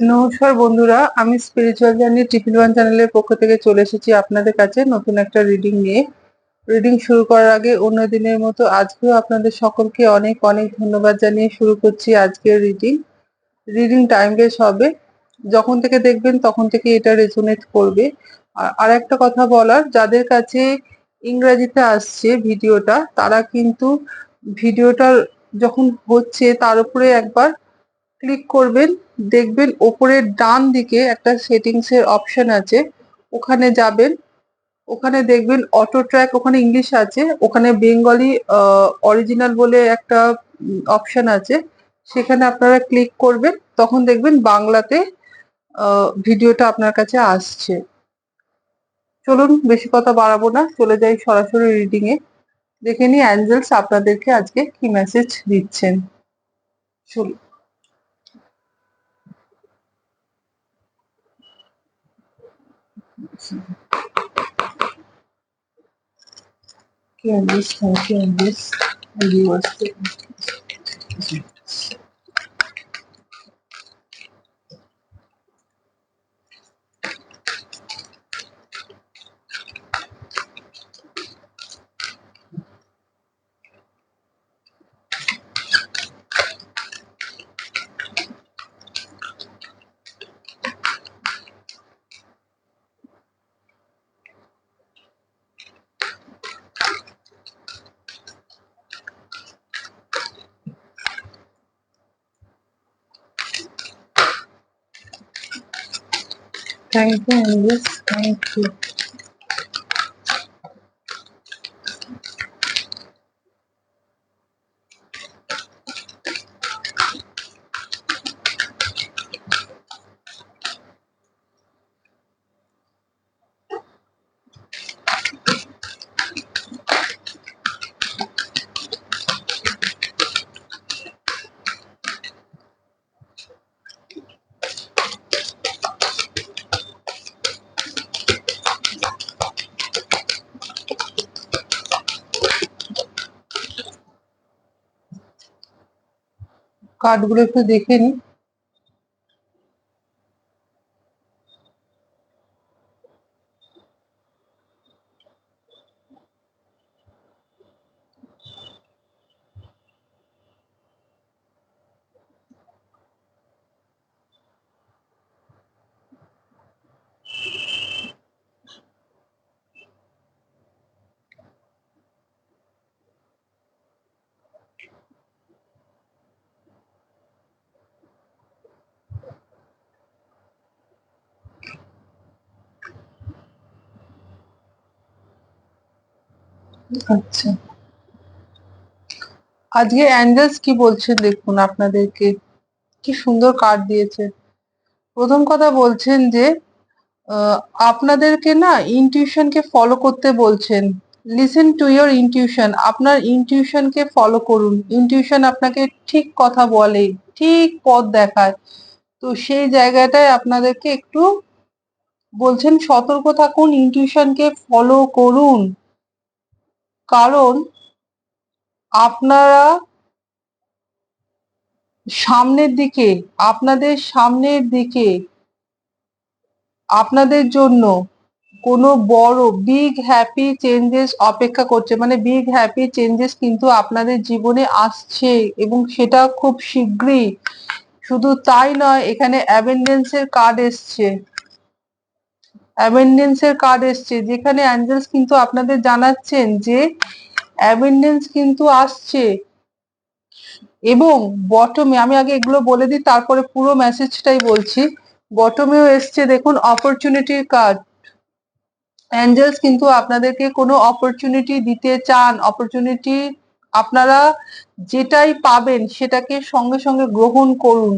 নমস্কার বন্ধুরা, আমি স্পিরিচুয়াল জার্নি ট্রিপল ওয়ান চ্যানেলের পক্ষ থেকে চলে এসেছি আপনাদের কাছে নতুন একটা রিডিং নিয়ে। রিডিং শুরু করার আগে অন্য দিনের মতো আজকেও আপনাদের সকলকে অনেক অনেক ধন্যবাদ জানিয়ে শুরু করছি আজকের রিডিং রিডিং টাইমলেস হবে। যখন থেকে দেখবেন তখন থেকে এটা রেজোনেট করবে। আর একটা কথা বলার, যাদের কাছে ইংরাজিতে আসছে ভিডিওটা তারা কিন্তু ভিডিওটা যখন হচ্ছে তার উপরে একবার ক্লিক করবেন, দেখবেন ওপরের ডান দিকে একটা সেটিংস এর অপশন আছে, ওখানে যাবেন, ওখানে দেখবেন অটো ট্র্যাক ওখানে ইংলিশ আছে, ওখানে বেঙ্গলি অরিজিনাল বলে একটা অপশন আছে, সেখানে আপনারা ক্লিক করবেন, তখন দেখবেন বাংলাতে ভিডিওটা আপনার কাছে আসছে। চলুন, বেশি কথা বাড়াবো না, চলে যাই সরাসরি রিডিং এ। দেখে নিই অ্যাঞ্জেলস আপনাদেরকে আজকে কি মেসেজ দিচ্ছেন। চলুন। Can this, can this, And you are the Thank you, Candice. Thank you. কার্ডগুলো একটু দেখে নিই আচ্ছা আজকে অ্যাঞ্জেলস কি বলছেন দেখুন আপনাদেরকে। কি সুন্দর কার্ড দিয়েছে। প্রথম কথা বলছেন যে আপনাদেরকে না ইনটিউশনকে ফলো করতে বলছেন। লিসেন টু ইয়োর ইনটিউশন আপনার ইনটিউশনকে ফলো করুন। ইনটিউশন আপনাকে ঠিক কথা বলে, ঠিক পথ দেখায়। তো সেই জায়গাটায় আপনাদেরকে একটু বলছেন সতর্ক থাকুন ইনটিউশনকে ফলো করুন। কারণ আপনারা সামনের দিকে, আপনাদের সামনের দিকে, আপনাদের জন্য কোনো বড় বিগ হ্যাপি চেঞ্জেস অপেক্ষা করছে। মানে বিগ হ্যাপি চেঞ্জেস কিন্তু আপনাদের জীবনে আসছে এবং সেটা খুব শীঘ্রই। শুধু তাই নয়, এখানে অ্যাবেন্ডেন্সের কার্ড এসছে। অ্যাবেন্ডেন্সের কার্ড এসছে। যেখানে অ্যাঞ্জেলস কিন্তু আপনাদের জানাচ্ছেন যে অ্যাবেন্ডেন্স কিন্তু আসছে। এবং বটমে আমি আগে এগুলো বলে দিই, তারপরে পুরো মেসেজটাই বলছি। বটমেও এসছে, দেখুন অপরচুনিটির কার্ড অ্যাঞ্জেলস কিন্তু আপনাদেরকে কোনো অপরচুনিটি দিতে চান। অপরচুনিটি আপনারা যেটাই পাবেন, সেটাকে সঙ্গে সঙ্গে গ্রহণ করুন।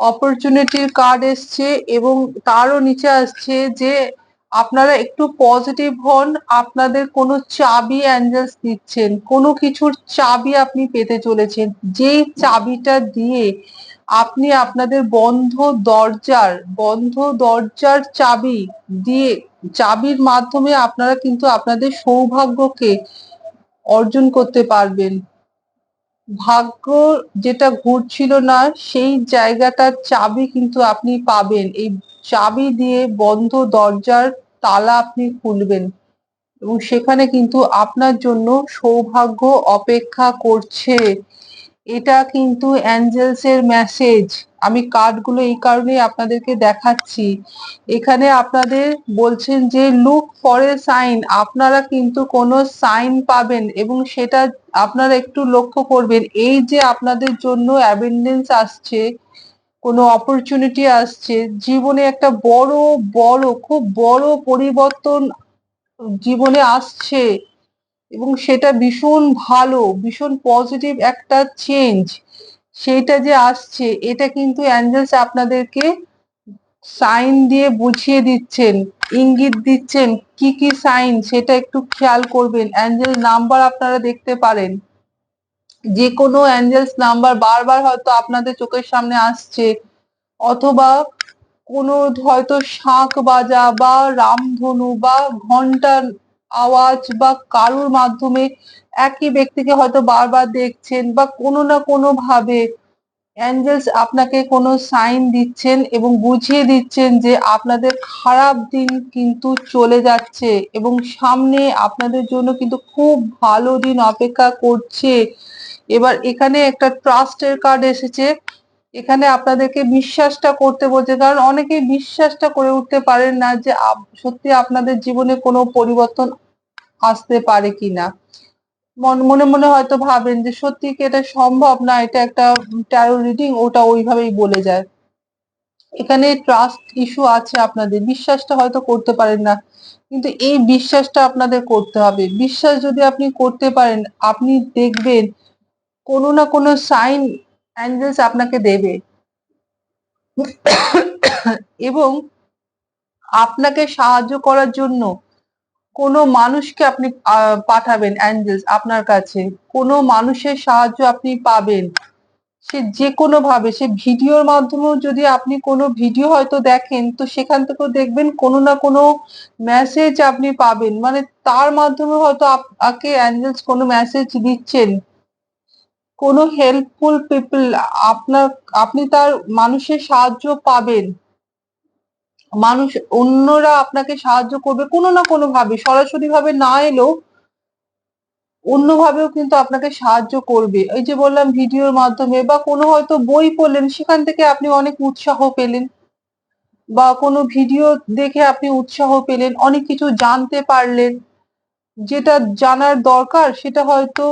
অপরচুনিটির কার্ড এসছে এবং তারও নিচে আসছে যে আপনারা একটু পজিটিভ হন, আপনাদের কোনো চাবি অ্যাঞ্জেলস দিচ্ছেন, কোনো কিছুর চাবি আপনি পেতে চলেছেন, যেই চাবিটা দিয়ে আপনি আপনাদের বন্ধ দরজার বন্ধ দরজার চাবি দিয়ে, চাবির মাধ্যমে আপনারা কিন্তু আপনাদের সৌভাগ্যকে অর্জন করতে পারবেন। ভাগ্য যেটা ঘুরছিল না, সেই জায়গাটার চাবি কিন্তু আপনি পাবেন। এই চাবি দিয়ে বন্ধ দরজার তালা আপনি খুলবেন। এবং সেখানে কিন্তু আপনার জন্য সৌভাগ্য অপেক্ষা করছে। এটা কিন্তু অ্যাঞ্জেলস এর মেসেজ আমি কার্ডগুলো এই কারণেই আপনাদেরকে দেখাচ্ছি। এখানে আপনাদের বলছেন যে লুক ফর এ সাইন আপনারা কিন্তু কোনো সাইন পাবেন এবং সেটা আপনারা একটু লক্ষ্য করবেন। এই যে আপনাদের জন্য অ্যাবেন্ডেন্স আসছে, কোনো অপরচুনিটি আসছে, জীবনে একটা বড় বড়, খুব বড় পরিবর্তন জীবনে আসছে এবং সেটা ভীষণ ভালো, ভীষণ পজিটিভ একটা চেঞ্জ সেইটা যে আসছে, এটা কিন্তু অ্যাঞ্জেলস আপনাদেরকে সাইন দিয়ে বুঝিয়ে দিচ্ছেন, ইঙ্গিত দিচ্ছেন কি কি সাইন, সেটা একটু খেয়াল করবেন। অ্যাঞ্জেল নাম্বার আপনারা দেখতে পারেন। যে কোনো অ্যাঞ্জেলস নাম্বার বারবার হয়তো আপনাদের চোখের সামনে আসছে, অথবা কোনো হয়তো শাঁখ বাজা বা রামধনু বা ঘণ্টার আওয়াজ বা কারুর মাধ্যমে একই ব্যক্তিকে হয়তো বারবার দেখছেন বা কোনো না কোনো ভাবে অ্যাঞ্জেলস আপনাকে কোনো সাইন দিচ্ছেন এবং বুঝিয়ে দিচ্ছেন যে আপনাদের খারাপ দিন কিন্তু চলে যাচ্ছে এবং সামনে আপনাদের জন্য কিন্তু খুব ভালো দিন অপেক্ষা করছে। এবার এখানে একটা ট্রাস্টের কার্ড এসেছে। এখানে আপনাদেরকে বিশ্বাসটা করতে বলছে, কারণ অনেকেই বিশ্বাসটা করে উঠতে পারেন না যে সত্যি আপনাদের জীবনে কোনো পরিবর্তন আসতে পারে কিনা। মনে মনে হয়তো ভাবেন যে সত্যি কি এটা সম্ভব না, এটা একটা ট্যারো রিডিং ওটা ওইভাবেই বলে যায়। এখানে ট্রাস্ট ইস্যু আছে আপনাদের, বিশ্বাসটা হয়তো করতে পারেন না, কিন্তু এই বিশ্বাসটা আপনাদের করতে হবে। বিশ্বাস যদি আপনি করতে পারেন, আপনি দেখবেন কোনো না কোনো সাইন অ্যাঞ্জেলস আপনাকে দেবে। এবং আপনাকে সাহায্য করার জন্য কোনো মানুষকে আপনি পাঠাবেন অ্যাঞ্জেলস আপনার কাছে। কোনো মানুষের সাহায্য আপনি পাবেন। সে যে কোনো ভাবে সে ভিডিওর মাধ্যমেও যদি আপনি কোনো ভিডিও হয়তো দেখেন, তো সেখান থেকেও দেখবেন কোনো না কোনো মেসেজ আপনি পাবেন। মানে তার মাধ্যমে হয়তো আপনাকে অ্যাঞ্জেলস কোনো মেসেজ দিচ্ছেন। কোনো হেল্পফুল পিপল আপনার, আপনি তার মানুষের সাহায্য পাবেন। মানুষ অন্যরা আপনাকে সাহায্য করবে কোনো না কোনো ভাবে। সরাসরি ভাবে না এলেও অন্যভাবেও কিন্তু আপনাকে সাহায্য করবে। এই যে বললাম, ভিডিওর মাধ্যমে বা কোনো হয়তো বই পড়লেন, সেখান থেকে আপনি অনেক উৎসাহ পেলেন বা কোনো ভিডিও দেখে আপনি উৎসাহ পেলেন, অনেক কিছু জানতে পারলেন। যেটা জানার দরকার, সেটা হয়তো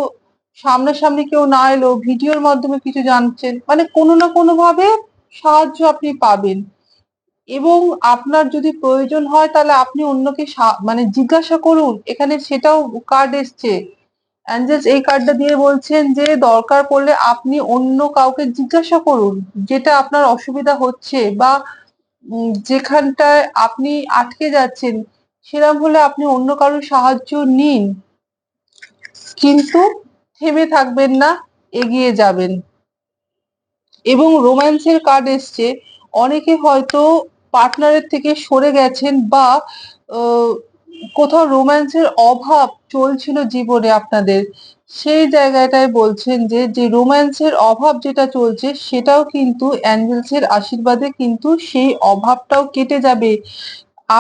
সামনাসামনি কেউ না এলেও ভিডিওর মাধ্যমে কিছু জানছেন। মানে কোনো না কোনো ভাবে সাহায্য আপনি পাবেন। এবং আপনার যদি প্রয়োজন হয় তাহলে আপনি অন্যকে মানে জিজ্ঞাসা করুন। এখানে সেটাও কার্ড এসছে। অ্যাঞ্জেলস এই কার্ডটা দিয়ে বলছেন যে, দরকার পড়লে আপনি অন্য কাউকে জিজ্ঞাসা করুন যেটা আপনার অসুবিধা হচ্ছে বা যেখানটায় আপনি আটকে যাচ্ছেন সেরকম হলে আপনি অন্য কারোর সাহায্য নিন। কিন্তু থেমে থাকবেন না, এগিয়ে যাবেন। এবং রোম্যান্সের কার্ড এসছে। অনেকে হয়তো পার্টনারের থেকে সরে গেছেন বা কোথাও রোম্যান্সের অভাব চলছিল জীবনে আপনাদের, সেই জায়গাটায় বলছেন যে যে রোম্যান্সের অভাব যেটা চলছে সেটাও কিন্তু অ্যাঞ্জেলসের আশীর্বাদে কিন্তু সেই অভাবটাও কেটে যাবে।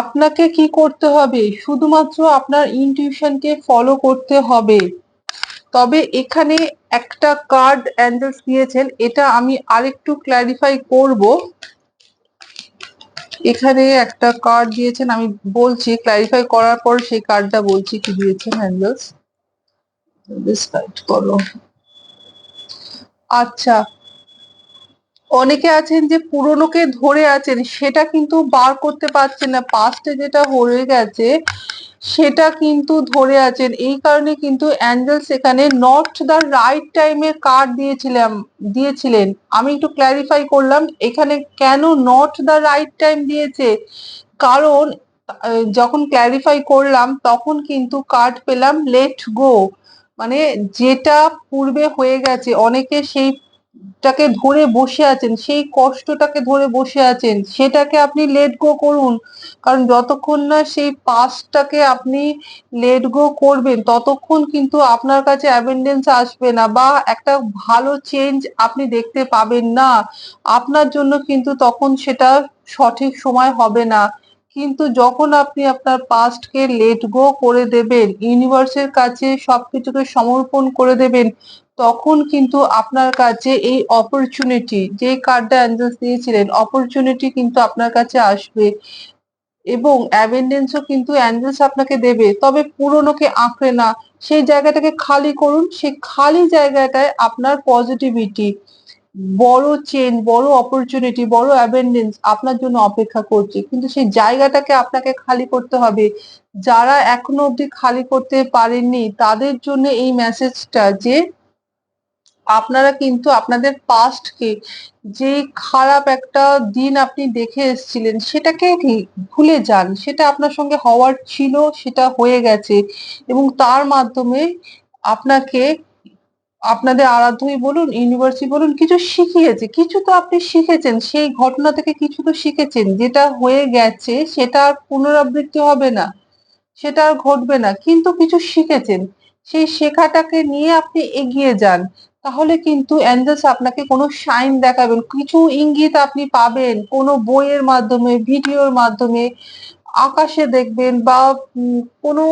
আপনাকে কি করতে হবে? শুধুমাত্র আপনার ইনটিউশনকে ফলো করতে হবে। তবে এখানে একটা কার্ড অ্যাঞ্জেলস দিয়েছেন, এটা আমি আরেকটু ক্ল্যারিফাই করব। এখানে একটা কার্ড দিয়েছেন, আমি বলছি ক্লারিফাই করার পর সেই কার্ডটা বলছি কি দিয়েছেন হ্যান্ডেলস করো আচ্ছা অনেকে আছেন যে পুরনোকে ধরে আছেন, সেটা কিন্তু বার করতে পারছেন না। পাস্টে যেটা হয়ে গেছে সেটা কিন্তু ধরে আছেন। এই কারণে কিন্তু অ্যাঞ্জেল সেখানে নট দ্য রাইট টাইমে কার্ড দিয়েছিলাম, দিয়েছিলেন। আমি একটু ক্ল্যারিফাই করলাম, এখানে কেন নট দ্য রাইট টাইম দিয়েছে? কারণ যখন ক্ল্যারিফাই করলাম, তখন কিন্তু কার্ড পেলাম লেট গো মানে যেটা পূর্বে হয়ে গেছে, অনেকে সেই টাকে ধরে বসে আছেন, সেই কষ্টটাকে ধরে বসে আছেন, সেটাকে আপনি লেট গো করুন। কারণ যতক্ষণ না সেই পাস্টটাকে আপনি লেট গো করবেন, ততক্ষণ কিন্তু আপনার কাছে অ্যাবেন্ডেন্স আসবে না বা একটা ভালো চেঞ্জ আপনি দেখতে পাবেন না। আপনার জন্য কিন্তু তখন সেটা সঠিক সময় হবে না। কিন্তু যখন আপনি আপনার পাস্টকে লেট গো করে দেবেন ইউনিভার্সের কাছে সবকিছুকে সমর্পণ করে দেবেন তখন কিন্তু আপনার কাছে এই অপরচুনিটি যে কার্ডটা অ্যাঞ্জেলস দিয়েছিলেন অপরচুনিটি কিন্তু আপনার কাছে আসবে। এবং অ্যাবেন্ডেন্সও কিন্তু অ্যাঞ্জেলস আপনাকে দেবে। তবে পুরনোকে আঁকড়ে না। সেই জায়গাটাকে খালি করুন। সেই খালি জায়গাটায় আপনার পজিটিভিটি বড় চেঞ্জ বড় অপরচুনিটি বড় অ্যাবেন্ডেন্স আপনার জন্য অপেক্ষা করছে। কিন্তু সেই জায়গাটাকে আপনাকে খালি করতে হবে। যারা এখনও অবধি খালি করতে পারেননি, তাদের জন্য এই মেসেজটা যে আপনারা কিন্তু আপনাদের পাস্টকে যে খারাপ একটা দিন আপনি দেখে এসেছিলেন সেটাকে ভুলে যান? সেটা আপনার সঙ্গে হওয়ার ছিল, সেটা হয়ে গেছে এবং তার মাধ্যমে আপনাকে আপনাদের আরাধ্যই বলুন, ইউনিভার্সিটি বলুন, কিছু শিখিয়েছে। কিছু তো আপনি শিখেছেন, সেই ঘটনা থেকে কিছু তো শিখেছেন। যেটা হয়ে গেছে সেটা আর পুনরাবৃত্তি হবে না, সেটা আর ঘটবে না। কিন্তু কিছু শিখেছেন। সেই শেখাটাকে নিয়ে আপনি এগিয়ে যান। তাহলে কিন্তু অ্যাঞ্জেলস আপনাকে কোনো সাইন দেখাবেন। কিছু ইঙ্গিত আপনি পাবেন কোনো বইয়ের মাধ্যমে, ভিডিওর মাধ্যমে, আকাশে দেখবেন বা কোনো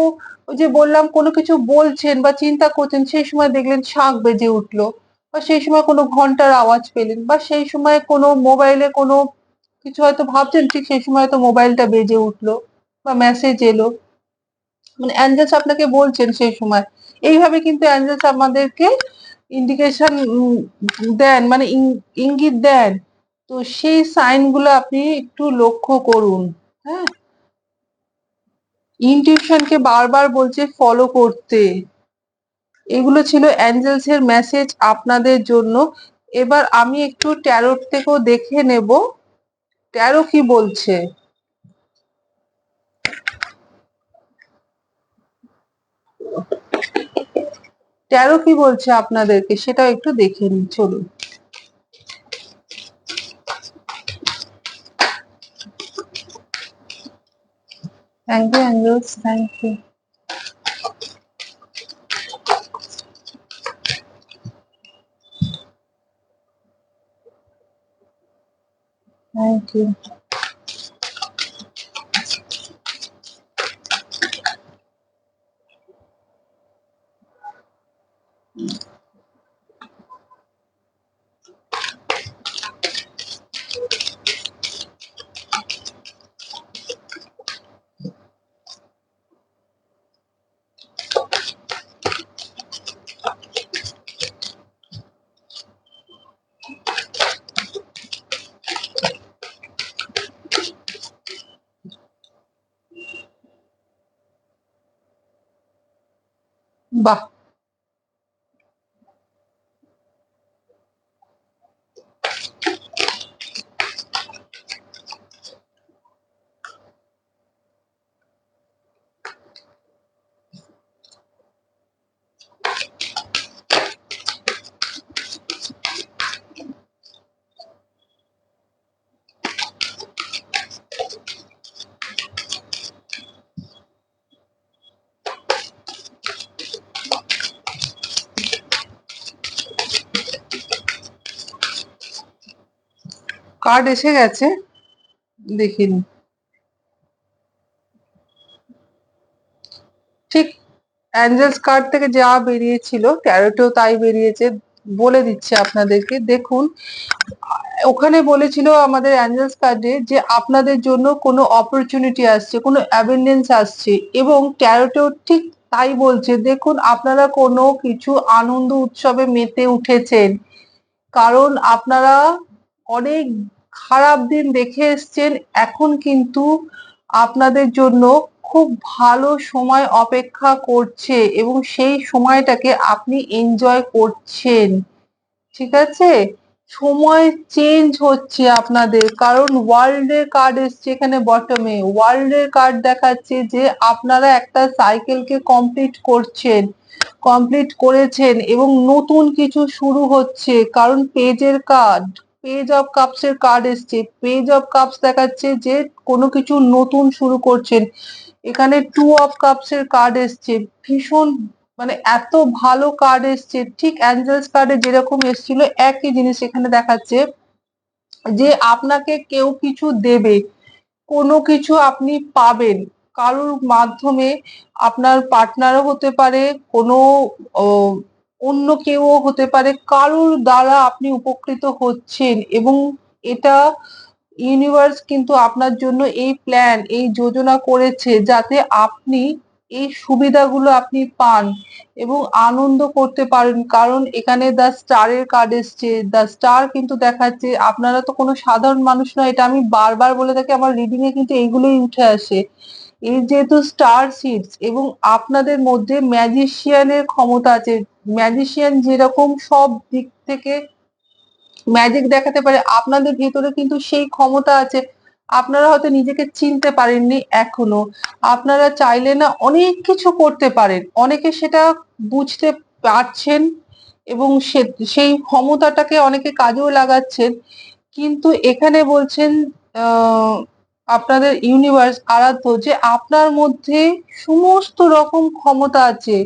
ওই যে বললাম, কোনো কিছু বলছেন বা চিন্তা করছেন, সেই সময় দেখলেন শাঁখ বেজে উঠল বা সেই সময় কোনো ঘণ্টার আওয়াজ পেলেন বা সেই সময় কোনো মোবাইলে কোনো কিছু হয়তো ভাবছেন, ঠিক সেই সময় তো মোবাইলটা বেজে উঠল বা মেসেজ এলো। মানে অ্যাঞ্জেলস আপনাকে বলছেন সেই সময়। এইভাবে কিন্তু অ্যাঞ্জেলস আমাদেরকে ইন্ডিকেশন দেন মানে ইঙ্গিত দেন, তো সেই সাইনগুলো আপনি একটু লক্ষ্য করুন হ্যাঁ? ইনটিউশনকে বারবার বলছে ফলো করতে। এগুলো ছিল অ্যাঞ্জেলস এর মেসেজ আপনাদের জন্য। এবার আমি একটু ট্যারোট থেকেও দেখে নেব। ট্যারো কি বলছে? ট্যারো কি বলছে আপনাদেরকে সেটাও একটু দেখে নিন চলুন। Thank you angels thank you thank you bah, card এসে গেছে। দেখিনি ঠিক অ্যাঞ্জেলস কার্ড থেকে যা বেরিয়েছিল ট্যারোটেও তাই বেরিয়েছে বলে দিচ্ছে আপনাদেরকে। দেখুন, ওখানে বলেছিল আমাদের অ্যাঞ্জেলস কার্ডে যে আপনাদের জন্য কোনো অপরচুনিটি আসছে, কোনো অ্যাবেন্ডেন্স আসছে এবং ট্যারোটেও ঠিক তাই বলছে, দেখুন, আপনারা কোনো কিছু আনন্দ উৎসবে মেতে উঠেছেন। কারণ আপনারা অনেক খারাপ দিন দেখে এসছেন। এখন কিন্তু আপনাদের জন্য খুব ভালো সময় অপেক্ষা করছে এবং সেই সময়টাকে আপনি এনজয় করছেন। ঠিক আছে? সময় চেঞ্জ হচ্ছে আপনাদের। কারণ ওয়ার্ল্ড এর কার্ড এসছে এখানে বটমে ওয়ার্ল্ড এর কার্ড দেখাচ্ছে যে আপনারা একটা সাইকেলকে কমপ্লিট করছেন কমপ্লিট করেছেন এবং নতুন কিছু শুরু হচ্ছে। কারণ পেজের কার্ড পেজ অফ কাপস এর কার্ড এসছে। পেজ অফ কাপস দেখাচ্ছে যে কোনো কিছু নতুন শুরু করছেন। এখানে টু অফ কাপস এর কার্ড এসছে। ভীষণ মানে এত ভালো কার্ড এসছে। ঠিক অ্যাঞ্জেলস কার্ডে যেরকম এসেছিল, একই জিনিস এখানে দেখাচ্ছে যে আপনাকে কেউ কিছু দেবে, কোনো কিছু আপনি পাবেন। কারোর মাধ্যমে আপনার পার্টনারও হতে পারে, কোনো অন্য কেউও হতে পারে, কারোর দ্বারা আপনি উপকৃত হচ্ছেন এবং এটা ইউনিভার্স কিন্তু আপনার জন্য এই প্ল্যান এই যোজনা করেছে যাতে আপনি এই সুবিধাগুলো আপনি পান এবং আনন্দ করতে পারেন। কারণ এখানে দ্য স্টারের কার্ড এসছে দ্য স্টার কিন্তু দেখাচ্ছে, আপনারা তো কোনো সাধারণ মানুষ নয়, এটা আমি বারবার বলে থাকি, আমার রিডিং এ কিন্তু এইগুলোই উঠে আসে। এই যেহেতু স্টার সিডস এবং আপনাদের মধ্যে ম্যাজিশিয়ানের ক্ষমতা আছে ম্যাজিশিয়ান যেরকম সব দিক থেকে ম্যাজিক দেখাতে পারে, আপনাদের ভেতরে কিন্তু সেই ক্ষমতা আছে। আপনারা হয়তো নিজেকে চিনতে পারেননি এখনও। আপনারা চাইলে না অনেক কিছু করতে পারেন। অনেকে সেটা বুঝতে পারছেন এবং সেই ক্ষমতাটাকে অনেকে কাজেও লাগাচ্ছেন। কিন্তু এখানে বলছেন আপনাদের ইউনিভার্স আরাধ্য যে আপনার মধ্যে সমস্ত রকম ক্ষমতা আছে।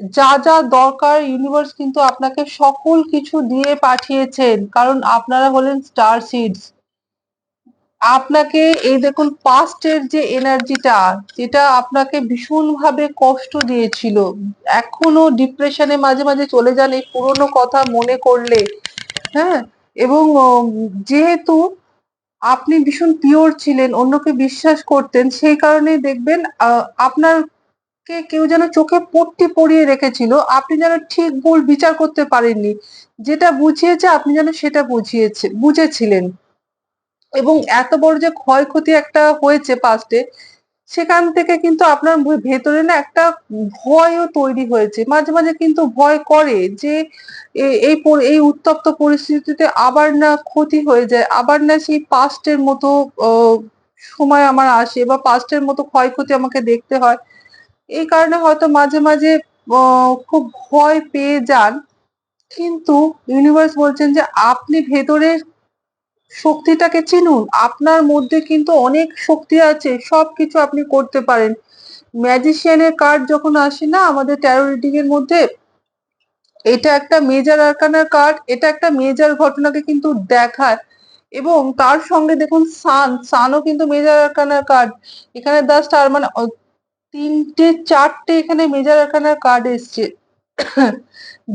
যা যা দরকার ইউনিভার্স কিন্তু আপনাকে সকল কিছু দিয়ে পাঠিয়েছেন। কারণ আপনারা হলেন স্টার সিডস আপনাকে এই দেখুন পাস্টের যে এনার্জিটা যেটা আপনাকে ভীষণভাবে কষ্ট দিয়েছিল। এখনও ডিপ্রেশনে মাঝে মাঝে চলে যান এই পুরোনো কথা মনে করলে। হ্যাঁ? এবং যেহেতু আপনি ভীষণ পিওর ছিলেন, অন্যকে বিশ্বাস করতেন, সেই কারণে দেখবেন আপনার কে কেউ যেন চোখে পট্টি পরিয়ে রেখেছিল, আপনি যেন ঠিক ভুল বিচার করতে পারেননি। যেটা বুঝিয়েছে, আপনি যেন সেটা বুঝিয়েছে, বুঝেছিলেন। এবং এত বড় যে ক্ষয়ক্ষতি একটা হয়েছে পাস্টে সেখান থেকে কিন্তু আপনার ভেতরে না একটা ভয়ও তৈরি হয়েছে। মাঝে মাঝে কিন্তু ভয় করে যে এই এই উত্তপ্ত পরিস্থিতিতে আবার না ক্ষতি হয়ে যায়, আবার না সেই পাস্টের মতো সময় আমার আসে বা পাস্টের মতো ক্ষয়ক্ষতি আমাকে দেখতে হয়। এই কারণে হয়তো মাঝে মাঝে খুব ভয় পেয়ে যান। কিন্তু ইউনিভার্স বলছেন যে আপনি ভেতরে শক্তিটাকে চিনুন। আপনার মধ্যে কিন্তু অনেক শক্তি আছে সব কিছু আপনি করতে পারেন। ম্যাজিশিয়ানের কার্ড যখন আসে না, আমাদের ট্যারো রিডিং এর মধ্যে, এটা একটা মেজার আরকানার কার্ড এটা একটা মেজার ঘটনাকে কিন্তু দেখায়। এবং তার সঙ্গে দেখুন সান সানও কিন্তু মেজার আরকানার কার্ড এখানে দা স্টার মানে তিনটে, চারটে এখানে মেজার আরকানার কার্ড এসছে।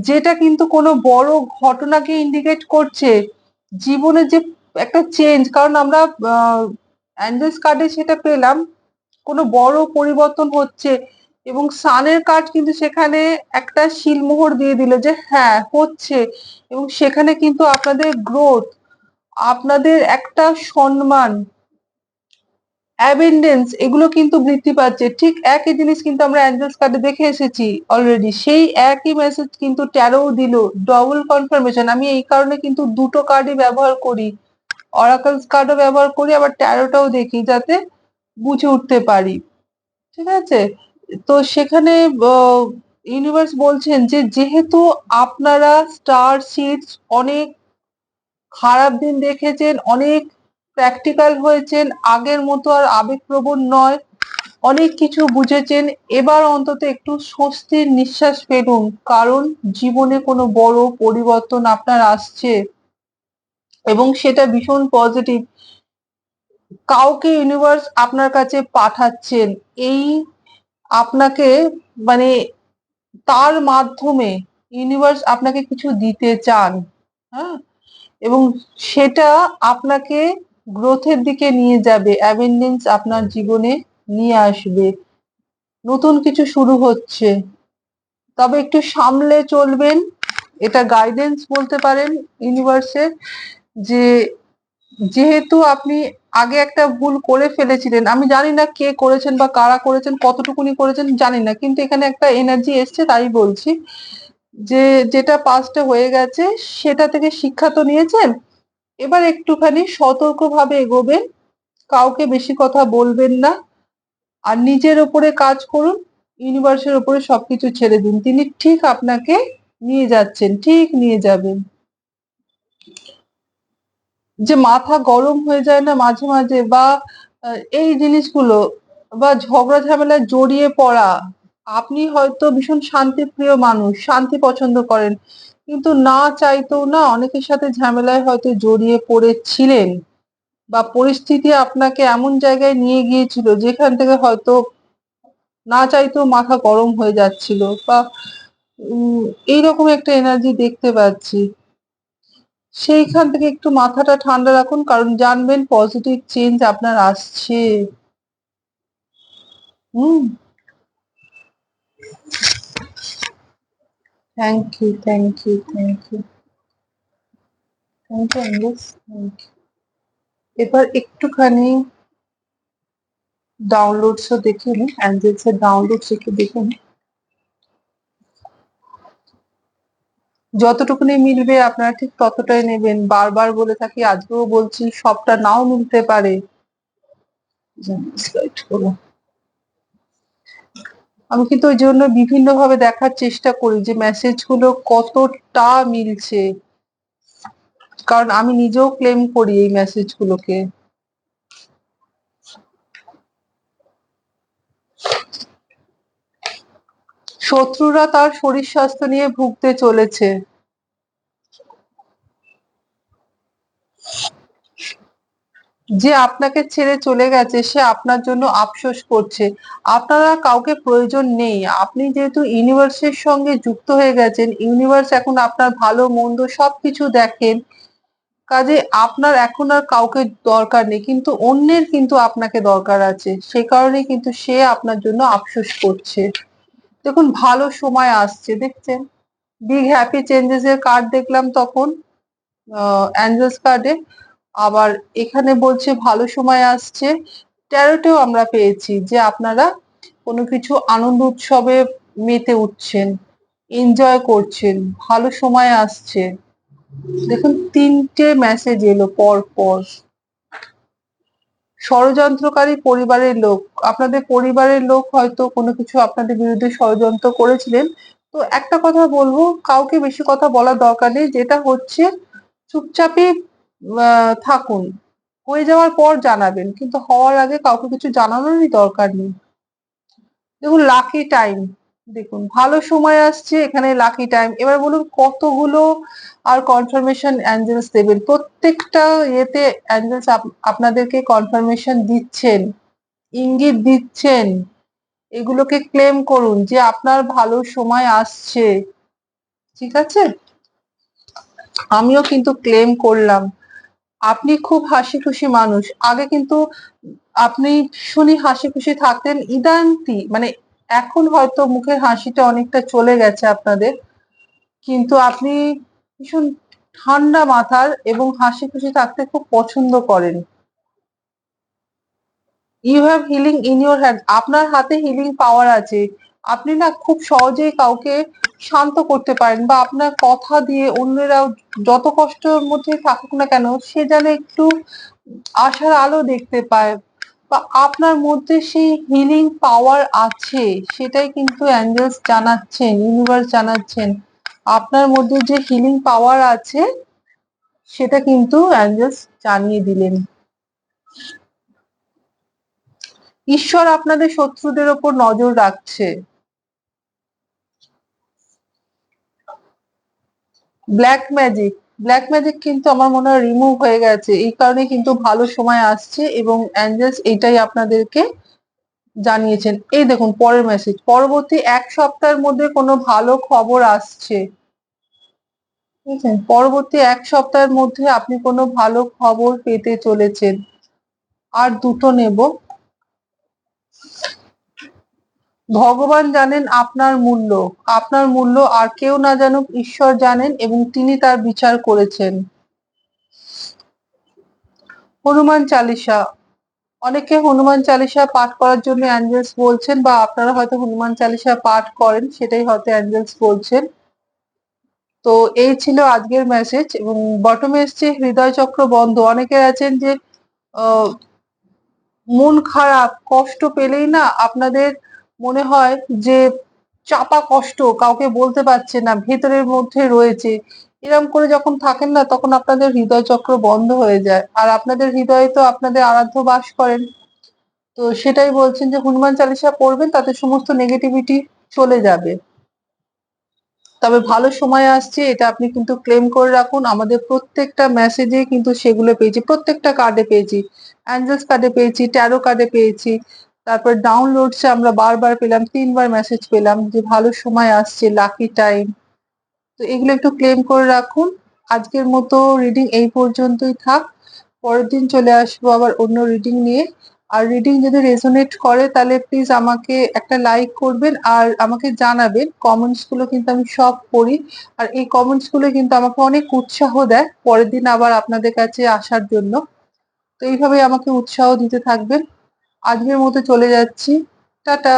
যেটা কিন্তু কোনো বড় ঘটনাকে ইন্ডিকেট করছে। জীবনে যে একটা চেঞ্জ কারণ আমরা অ্যান্ডেস কার্ডে সেটা পেলাম, কোনো বড় পরিবর্তন হচ্ছে এবং সানের কার্ড কিন্তু সেখানে একটা শিলমোহর দিয়ে দিল যে হ্যাঁ হচ্ছে এবং সেখানে কিন্তু আপনাদের গ্রোথ আপনাদের একটা সম্মান অ্যাবেন্ডেন্স এগুলো কিন্তু বৃদ্ধি পাচ্ছে। ঠিক একই জিনিস কিন্তু আমরা অ্যাঞ্জেলস কার্ডে দেখে এসেছি অলরেডি সেই একই মেসেজ কিন্তু ট্যারোও দিল ডবল কনফার্মেশন আমি এই কারণে কিন্তু দুটো কার্ডই ব্যবহার করি। অরাকলস কার্ডও ব্যবহার করি, আবার ট্যারোটাও দেখি যাতে বুঝে উঠতে পারি। ঠিক আছে? তো সেখানে ইউনিভার্স বলছেন যে, যেহেতু আপনারা স্টার সিডস অনেক খারাপ দিন দেখেছেন, অনেক প্র্যাকটিক্যাল হয়েছেন, আগের মতো আর আবেগপ্রবণ নয়, অনেক কিছু বুঝেছেন, এবার অন্তত একটু স্বস্তির নিঃশ্বাস ফেলুন, কারণ জীবনে কোনো বড় পরিবর্তন আপনার আসছে। এবং সেটা ভীষণ পজিটিভ কাউকে ইউনিভার্স আপনার কাছে পাঠাচ্ছেন, এই আপনাকে মানে তার মাধ্যমে ইউনিভার্স আপনাকে কিছু দিতে চান হ্যাঁ? এবং সেটা আপনাকে গ্রোথের দিকে নিয়ে যাবে অ্যাবেন্ডেন্স আপনার জীবনে নিয়ে আসবে। নতুন কিছু শুরু হচ্ছে। তবে একটু সামলে চলবেন, এটা গাইডেন্স বলতে পারেন ইউনিভার্সের যে যেহেতু আপনি আগে একটা ভুল করে ফেলেছিলেন, আমি জানি না কে করেছেন বা কারা করেছেন, কতটুকুনি করেছেন, জানি না। কিন্তু এখানে একটা এনার্জি এসছে, তাই বলছি যে যেটা পাস্টে হয়ে গেছে, সেটা থেকে শিক্ষা তো নিয়েছেন। এবার একটুখানি সতর্কভাবে এগোবেন, কাউকে বেশি কথা বলবেন না, আর নিজের ওপরে কাজ করুন ইউনিভার্সের ওপরে সবকিছু ছেড়ে দিন। তিনি ঠিক আপনাকে নিয়ে যাচ্ছেন, ঠিক নিয়ে যাবেন। যে মাথা গরম হয়ে যায় না মাঝে মাঝে বা এই জিনিসগুলো বা ঝগড়া ঝামেলায় জড়িয়ে পড়া, আপনি হয়তো ভীষণ শান্তিপ্রিয় মানুষ, শান্তি পছন্দ করেন, কিন্তু না চাইতেও না অনেকের সাথে ঝামেলায় হয়তো জড়িয়ে পড়েছিলেন বা পরিস্থিতি আপনাকে এমন জায়গায় নিয়ে গিয়েছিল যেখান থেকে হয়তো না চাইতেও মাথা গরম হয়ে যাচ্ছিল বা এইরকম একটা এনার্জি দেখতে পাচ্ছি। সেইখান থেকে একটু মাথাটা ঠান্ডা রাখুন, কারণ জানবেন পজিটিভ চেঞ্জ আপনার আসছে। হুম। Thank you thank you thank you thank you thank you এবার একটুখানি ডাউনলোডসও দেখে নিন অ্যাঞ্জেলস এর ডাউনলোডস একটু দেখে নিন। যতটুকুনি মিলবে আপনারা ঠিক ততটাই নেবেন। বারবার বলে থাকি, আজকেও বলছি, সবটা নাও মিলতে পারে। আমি কিন্তু ওই জন্য বিভিন্ন ভাবে দেখার চেষ্টা করি যে মেসেজগুলো কতটা মিলছে। কারণ আমি নিজেও ক্লেম করি এই মেসেজগুলোকে শত্রুরা তার শরীর স্বাস্থ্য নিয়ে ভুগতে চলেছে। যে আপনাকে ছেড়ে চলে গেছে, সে আপনার জন্য আফসোস করছে। আপনারা কাউকে প্রয়োজন নেই। আপনি যেহেতু ইউনিভার্সের সঙ্গে যুক্ত হয়ে গেছেন ইউনিভার্স এখন আপনার ভালো, মন্দ সবকিছু দেখেন। কাজে আপনার এখন আর কাউকে দরকার নেই, কিন্তু অন্যের কিন্তু আপনাকে দরকার আছে। সে কারণে কিন্তু সে আপনার জন্য আফসোস করছে। দেখুন, ভালো সময় আসছে, দেখছেন? বিগ হ্যাপি চেঞ্জেস এর কার্ড দেখলাম তখন অ্যাঞ্জেলস কার্ডে আবার এখানে বলছে, ভালো সময় আসছে। ট্যারোটেও আমরা পেয়েছি যে আপনারা কোনো কিছু আনন্দ উৎসবে মেতে উঠছেন এনজয় করছেন, ভালো সময় আসছে। দেখুন, তিনটে মেসেজ এলো পর পর ষড়যন্ত্রকারী পরিবারের লোক। আপনাদের পরিবারের লোক হয়তো কোনো কিছু আপনাদের বিরুদ্ধে ষড়যন্ত্র করেছিলেন। তো একটা কথা বলব, কাউকে বেশি কথা বলার দরকার নেই। যেটা হচ্ছে, চুপচাপই থাকুন। হয়ে যাওয়ার পর জানাবেন, কিন্তু হওয়ার আগে কাউকে কিছু জানানোরই দরকার নেই। দেখুন লাকি টাইম দেখুন, ভালো সময় আসছে, এখানে লাকি টাইম এবার বলুন, কতগুলো আর কনফার্মেশন অ্যাঞ্জেলস দেবেন? প্রত্যেকটা ইয়েতে অ্যাঞ্জেলস আপনাদেরকে কনফার্মেশন দিচ্ছেন, ইঙ্গিত দিচ্ছেন। এগুলোকে ক্লেম করুন যে আপনার ভালো সময় আসছে। ঠিক আছে? আমিও কিন্তু ক্লেম করলাম। আপনি খুব হাসি খুশি মানুষ। আগে কিন্তু আপনি ভীষণই হাসি খুশি থাকতেন, ইদান্তি মানে এখন হয়তো মুখের হাসিটা অনেকটা চলে গেছে আপনাদের, কিন্তু আপনি ভীষণ ঠান্ডা মাথার এবং হাসি খুশি থাকতে খুব পছন্দ করেন। You have healing in your hand আপনার হাতে হিলিং পাওয়ার আছে। আপনি না খুব সহজেই কাউকে শান্ত করতে পারেন বা আপনার কথা দিয়ে অন্যরাও যত কষ্টের মধ্যে থাকুক না কেন, সে যেন একটু আশার আলো দেখতে পায়। বা আপনার মধ্যে সেই হিলিং পাওয়ার আছে, সেটাই কিন্তু অ্যাঞ্জেলস জানাচ্ছেন ইউনিভার্স জানাচ্ছেন। আপনার মধ্যে যে হিলিং পাওয়ার আছে, সেটা কিন্তু অ্যাঞ্জেলস জানিয়ে দিলেন। ঈশ্বর আপনাদের শত্রুদের ওপর নজর রাখছে। ব্ল্যাক ম্যাজিক ব্ল্যাক ম্যাজিক কিন্তু আমার মনে হয় রিমুভ হয়ে গেছে। এই কারণে কিন্তু ভালো সময় আসছে এবং অ্যাঞ্জেলস এইটাই আপনাদেরকে জানিয়েছেন। এই দেখুন, পরের মেসেজ পরবর্তী এক সপ্তাহের মধ্যে কোনো ভালো খবর আসছে। পরবর্তী এক সপ্তাহের মধ্যে আপনি কোনো ভালো খবর পেতে চলেছেন। আর দুটো নেব। ভগবান জানেন আপনার মূল্য। আপনার মূল্য আর কেউ না জানুক, ঈশ্বর জানেন এবং তিনি তার বিচার করেছেন। হনুমান চালিসা। অনেকে হনুমান চালিসা পাঠ করার জন্য অ্যাঞ্জেলস বলছেন বা আপনারা হয়তো হনুমান চালিসা পাঠ করেন, সেটাই হয়তো অ্যাঞ্জেলস বলছেন। তো এই ছিল আজকের মেসেজ এবং বটমে এসছে হৃদয় চক্র বন্ধ। অনেকে আছেন যে মন খারাপ, কষ্ট পেলেই না আপনাদের মনে হয় যে চাপা কষ্ট কাউকে বলতে পারছে না, ভেতরের মধ্যে রয়েছে। এরম করে যখন থাকেন না, তখন আপনাদের হৃদয় চক্র বন্ধ হয়ে যায়। আর আপনাদের হৃদয়ে তো আপনাদের আরাধ্য বাস করেন। তো সেটাই বলছেন যে হনুমান চালিসা পড়বেন, তাতে সমস্ত নেগেটিভিটি চলে যাবে। তবে ভালো সময় আসছে, এটা আপনি কিন্তু ক্লেম করে রাখুন। আমাদের প্রত্যেকটা মেসেজে কিন্তু সেগুলো পেয়েছি। প্রত্যেকটা কার্ডে পেয়েছি। অ্যাঞ্জেলস কার্ডে পেয়েছি ট্যারো কার্ডে পেয়েছি। তারপর ডাউনলোডসে আমরা বারবার পেলাম, তিনবার মেসেজ পেলাম যে ভালো সময় আসছে লাকি টাইম তো এগুলো একটু ক্লেম করে রাখুন। আজকের মতো রিডিং এই পর্যন্তই থাক। পরের দিন চলে আসব আবার অন্য রিডিং নিয়ে। আর রিডিং যদি রেজোনেট করে, তাহলে প্লিজ আমাকে একটা লাইক করবেন আর আমাকে জানাবেন। কমেন্টসগুলো কিন্তু আমি সব পড়ি। আর এই কমেন্টসগুলো কিন্তু আমাকে অনেক উৎসাহ দেয় পরের দিন আবার আপনাদের কাছে আসার জন্য। তো এইভাবে আমাকে উৎসাহ দিতে থাকবেন। আজকের মতো চলে যাচ্ছি। টাটা।